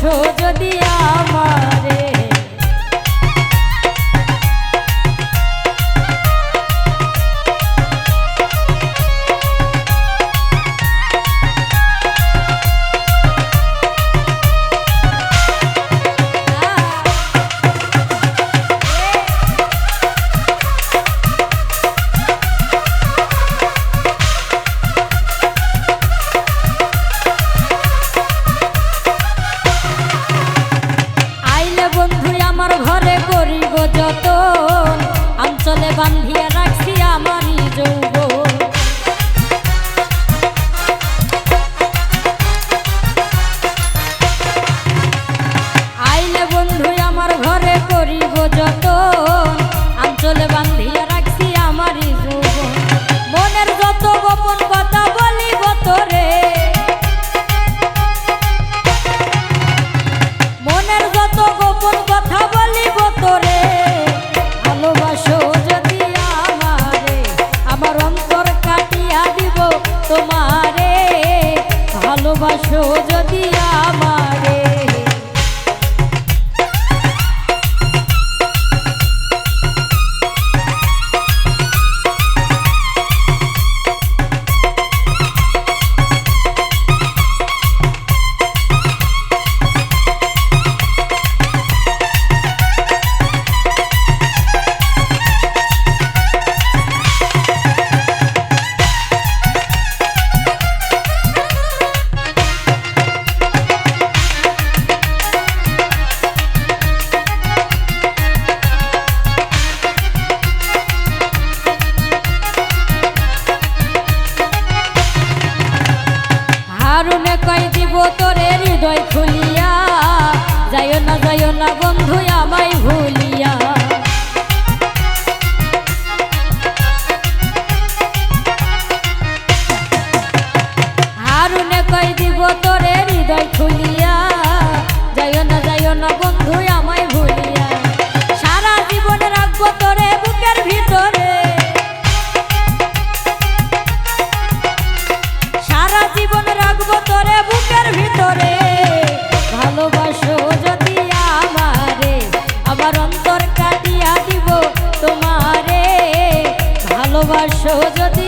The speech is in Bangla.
আছো যদি আসো যদি হারুনে কই দিব তোরে হৃদয় খুলিয়া। যায় না যায় না বন্ধু আমায় ভুলি আমার